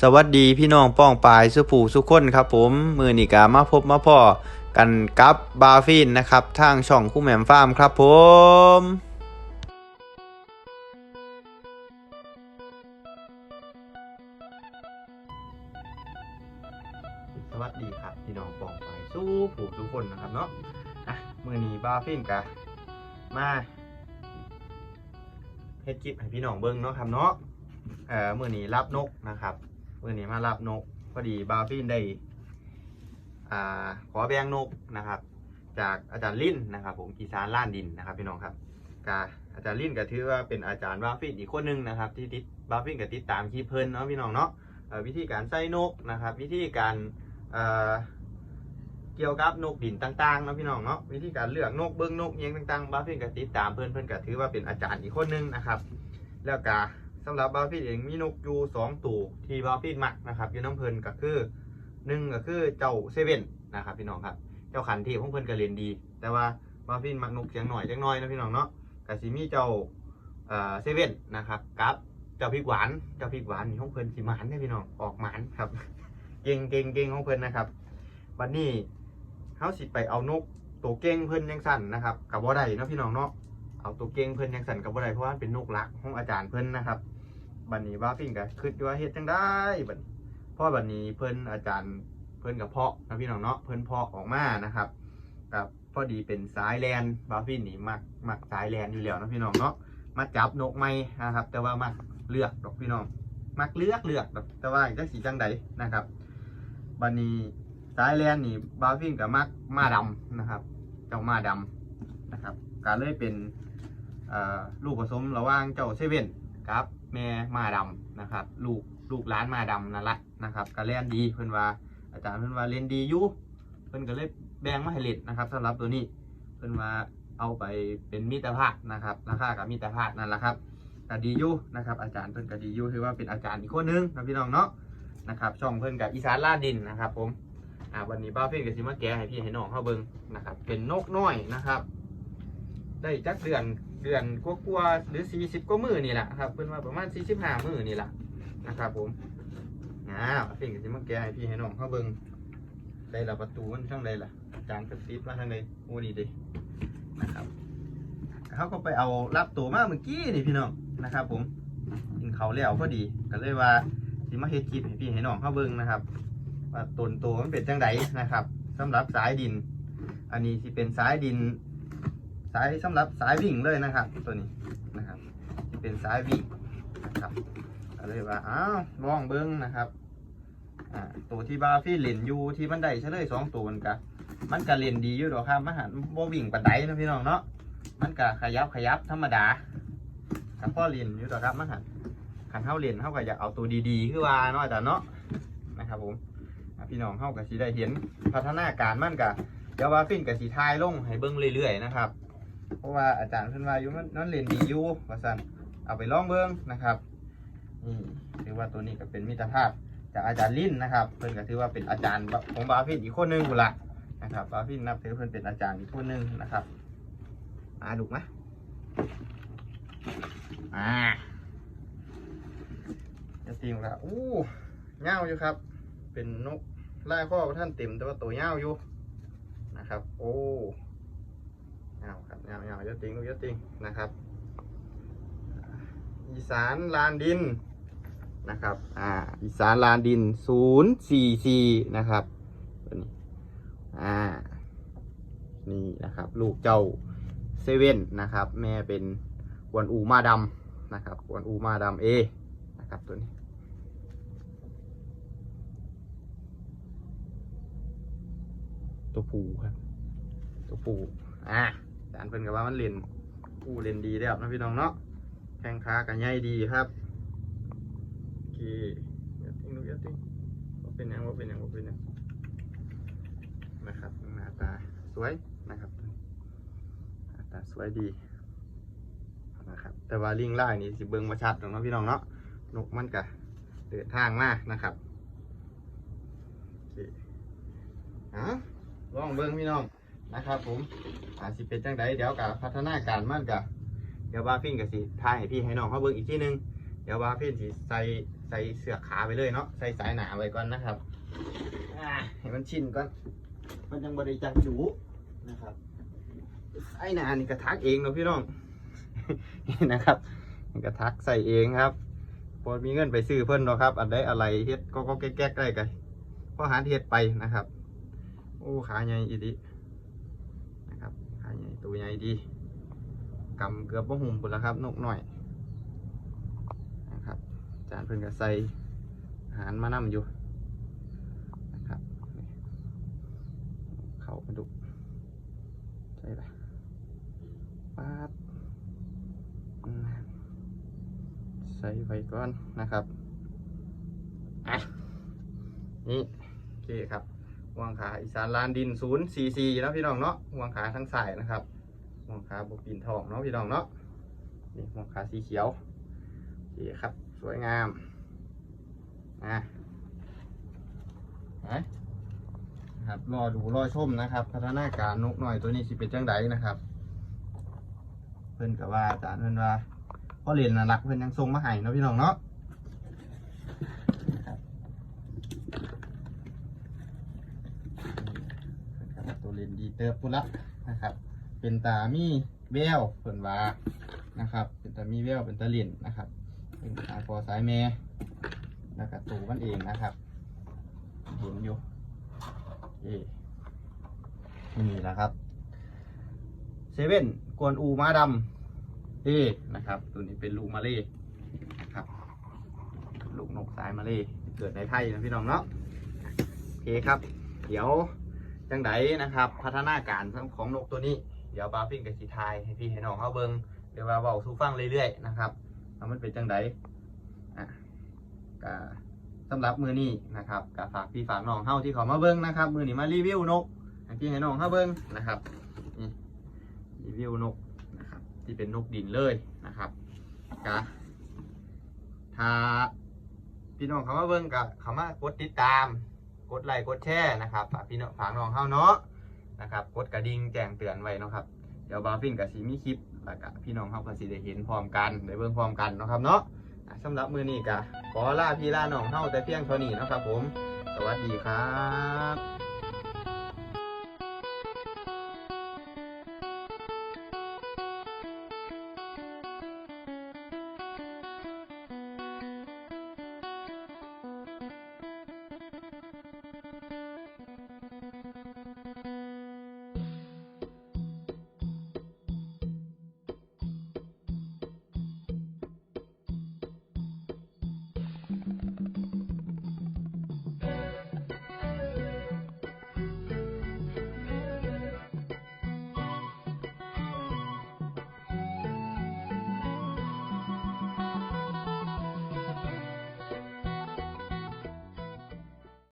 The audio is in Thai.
สวัสดีพี่น้องป้องปายสุผูสุคนครับผมมือนีกามาพบมาพ่อกันกับบาฟินนะครับทางช่องคู่แหม่มฟาร์มครับผมสวัสดีครับพี่น้องป้องปายสู้ผูสุคนนะครับเนาะอะมือนีบาฟินกะมาเฮ็ดคลิปให้พี่น้องเบิ่งเนาะครับเนาะเอ่อมือนีรับนกนะครับ มื่อนี้มารับนก พอดีบาฟินได้อ่าขอแบงนกนะครับ จากอาจารย์ลินนะครับ ผมอีสานล้านดินนะครับ พี่น้องครับกาอาจารย์ลินก็ถือว่าเป็นอาจารย์บาฟินอีกคนหนึงนะครับ ที่ติดบาฟินก็ติดตามคลิปเพิ่นเนาะพี่น้องเนาะวิธีการใส่นกนะครับ วิธีการเกี่ยวกับนกบินต่างๆเนาะพี่น้องเนาะวิธีการเลือกนกเบิ้งนกเอียงต่างๆบาฟินก็ติดตามเพิ่นเพิ่นก็ถือว่าเป็นอาจารย์อีกคนหนึงนะครับ แล้วก็ สำหรับบาฟินเองมีนกอยู่สองตัวที่บาฟินมักนะครับอยู่น้ำเพลินก็คือหนึ่งก็คือเจ้าเซเว่นนะครับพี่น้องครับ เจ้าขันที่ของเพลินก็เรียนดี แต่ว่าบาฟินมักนกเสียงหน่อยจังน้อยนะพี่น้องเนาะก็สิมีเจ้าเอ่อเซเว่นนะครับกับเจ้าพริกหวานเจ้าพริกหวานนี่ของเพลินสิหมานเนี่ยพี่น้องออกหมานครับ เก่งเก่งเก่งของเพลินนะครับวันนี้เขาสิไปเอานกตัวเก่งเพิ่นยังสั่นนะครับกับว่าใดนะพี่น้องเนาะเอาตัวเก่งเพิ่นยังสั่นกับบ่ได้เพราะว่าเป็นนกหลักของอาจารย์เพิ่นนะครับ บัดนี้ว่าฟิงก็คิดอยู่ว่าเฮ็ดจังได้บัดนี้เพราะบัดนี้เพิ่นอาจารย์เพิ่นกับเพาะนะพี่น้องเนาะเพิ่นเพาะออกมานะครับกับพอดีเป็นสายแลนบาฟินนี่มักมักสายแลนอยู่แล้วนะพี่น้องเนาะมาจับนกไม้นะครับ แต่ว่ามักเลือกดอกพี่น้องมักเลือกเลือกดอกแต่ว่าจังสีจังใดนะครับบัดนี้สายแลนนี่บาฟินกับมักมาดำนะครับ เจ้ามาดำนะครับก็เลยเป็นลูกผสมระหว่างเจ้าเซเว่นกับ แม่มาดำนะครับลูกลูกร้านมาดำนั่นแหละนะครับก็เล่นดีเพิ่อนว่าอาจารย์เพิ่อนว่าเล่นดีอยู่เพิ่อนก็เลยแบ่งมาให้เล่นนะครับสำหรับตัวนี้เพิ่อนว่าเอาไปเป็นมิตรภาพนะครับราคากับมิตรภาพนั่นแหละครับก็ดีอยู่นะครับ อาจารย์เพิ่อนก็ดีอยู่ถือว่าเป็นอาจารย์อีกคนนึงนะพี่น้องเนาะนะครับช่องเพิ่อนกับอีสานล่าดินนะครับผมอ่าวันนี้บ้าเพิ่นก็สิมาแกให้พี่ให้น้องเฮาเบิงนะครับเป็นนกน้อยนะครับ ได้จักเดือนเดือนกว่าๆหรือ40กว่ามือนี่แหละครับเพิ่นว่าประมาณ45มือนี่แหละนะครับ ผมอ้าวสิ่งที่มาแก้ให้พี่ให้น้องเขาเบิ่งได้ละประตูมันช่างใดล่ะจารย์กระติบมาทางใดโอ้นี่เดินะครับเขาก็ไปเอารับตัวมาเมื่อกี้นี่พี่น้องนะครับ ผมกินเขาแล้วพอดีก็เลยว่าสิมาเฮ็ดคลิปให้พี่ให้น้องเขาเบิ่งนะครับ ว่าตนตัวมันเป็นจังไดนะครับสำหรับสายดิน อันนี้สิเป็นสายดิน สายสำหรับสายวิ่งเลยนะครับ ตัวนี้นะครับที่เป็นสายวิ่งนะครับก็เลยว่าอ้าวลองเบิ้งนะครับอ่าตัวที่บาฟี่เล่นอยู่ที่มันได้เฉลยสองตัวมันกะมันก็เล่นดีอยู่ดอกครับมันหันโบวิ่งปันไดนะพี่น้องเนาะมันก็ขยับขยับธรรมดากับพ่อเล่นอยู่ดอกครับมันหันขันเท้าเล่นเท่ากับอยากเอาตัวดีๆคือว่าเนาะอาจารย์เนาะนะครับผมพี่น้องเข้ากับสีได้เห็นพัฒนาการมันกะเดี๋ยวบาฟินกับสีทายลงให้เบิ้งเรื่อยๆนะครับ เพราะว่าอาจารย์เพิ่นว่าอยู่มันนั่นเรียนดีอยู่ว่าซั่นเอาไปลองเบิ่งนะครับนี่ถือว่าตัวนี้ก็เป็นมิตรภาพจากอาจารย์ลิ้นนะครับ เพิ่นก็ถือว่าเป็นอาจารย์ของบาฟินอีกคนหนึงกูละนะครับบาฟินนับถือเพิ่นเป็นอาจารย์อีกคนหนึงนะครับอ่าดุกไหมอ่าจะติงละอู้เงาวอยู่ครับ เป็นนกไลายข้อท่านเต็มแต่ว่าตัวเงาวอยู่นะครับ โอ้ เงาครับเงาเงาเยอะจริงลูกเยอติงนะครับ อีสานลานดินนะครับ อ่า อีสานลานดินศูนย์สี่สี่นะครับตัวนี้ อ่า นี่นะครับ ลูกเจ้าเซเว่นนะครับ แม่เป็นกวนอูมาดำนะครับกวนอูมาดำเอนะครับตัวนี้ตัวผูครับ ตัวผูอ่า อาจารย์เพิ่นกับว่ามันเล่นอู้เล่นดีแล้วนะพี่น้องเนาะแข้งขากันใหญ่ดีครับโอเคย่าทิ้งลูกย่าทิ้งว่าเป็นยังว่าเป็นยังว่าเป็นยังนะครับหน้าตาสวยนะครับหน้าตาสวยดีนะครับแต่ว่าลิงไล่นี่สิเบิ่งมาชัดตรงเนาะพี่น้องเนาะนกมันกะเดินทางมานะครับโอเคอะลองเบิ่งพี่น้องนะครับผม อาจสิเป็นจังไดเดี๋ยวกับพัฒนาการมันกับเดี๋ยวว่าฟิ่งกับสิทายให้พี่ให้น้องเขาเบิ่งอีกทีหนึงเดี๋ยวบาฟินสิใส่ใส่เสือขาไปเลยเนาะใส่สายหนาไว้ก่อนนะครับให้มันชินก่อนมันยังบริจาคอยู่นะครับสายหนานี่กระทักเองเนาะพี่น้องนี่นะครับกระทักใส่เองครับพอมีเงินไปซื้อเพิ่นเนาะครับ อันใดอะไรเฮ็ดก็ก็แก๊กๆได้กันพอหาเฮ็ดไปนะครับ โอ้ขาใหญ่อีดี ใหญ่ตัวใหญ่ดีกำเกือบบ่หุ่มพุ่นแล้วครับ นกหน่อยนะครับจานเพิ่นก็ใส่อาหารมานํอยู่นะครับเขามาดูใช่ละป๊ดใส่ไว้ก่อนนะครับอะนี่โอเคครับห่วงขาอีสานลานดินศูนย์ซีซีนะพี่น้องเนาะห่วงขาทั้งสายนะครับ ห่วงขาบกปินทองเนาะพี่น้องเนาะนี่ห่วงขาสีเขียวโอเครับ สวยงามนะไปนะครับรอดูรอชมนะครับ พัฒนาการนกหน่อยตัวนี้สิเป็นจังไดนะครับ เพิ่นกับว่าอาจารย์เพิ่นว่าพ่อเรียนน่ะรักเพิ่นยังทรงมาให้เนาะพี่น้องเนาะตัวเลนดีเติบปุละนะครับ เป็นตามีแววเพิ่นว่านะครับ เป็นตามีแววเป็นตาเลียนนะครับ เป็นสายพอสายแม่แล้วก็ตูมันเองนะครับเห็นอยู่เอนี่แหละครับเซเว่นกวนอูมาดำเอ๊นะครับ ตัวนี้เป็นลูกมาเล่นะครับลูกนกสายมาเล่เกิดในไทยนะพี่น้องเนาะโอเคครับ เดี๋ยวจังไดนะครับ พัฒนาการของนกตัวนี้ เดี๋ยวบาฟินกับสีทายให้พี่ให้น้องเขาเบิงเดี๋ยวว่าเบาสู่ฟังเรื่อยๆนะครับว่ามันเป็นจังไดอะก็สำหรับมือนี้นะครับก็ฝากพี่ฝากน้องเฮาที่เขามาเบิ้งนะครับ มือนี้มารีวิวนกให้พี่ให้น้องเขาเบิ้งนะครับนี่รีวิวนกนะครับ ที่เป็นนกดินเลยนะครับก็ถ้าพี่น้องเขามาเบิ้งก็เขามากดติดตาม กดไลค์กดแชร์นะครับฝากพี่น้องฝากน้องเฮาเนาะ นะครับกดกระดิ่งแจ้งเตือนไว้นะครับ เดี๋ยวบาฟินกับสีมีคลิปแล้วก็พี่น้องเฮาก็สีได้เห็นพร้อมกันได้เบิ่งพร้อมกันนะครับเนาะสำหรับมือนี้ก็ขอลาพี่ลาน้องเฮาแต่เพียงเท่านี้นะครับผม สวัสดีครับ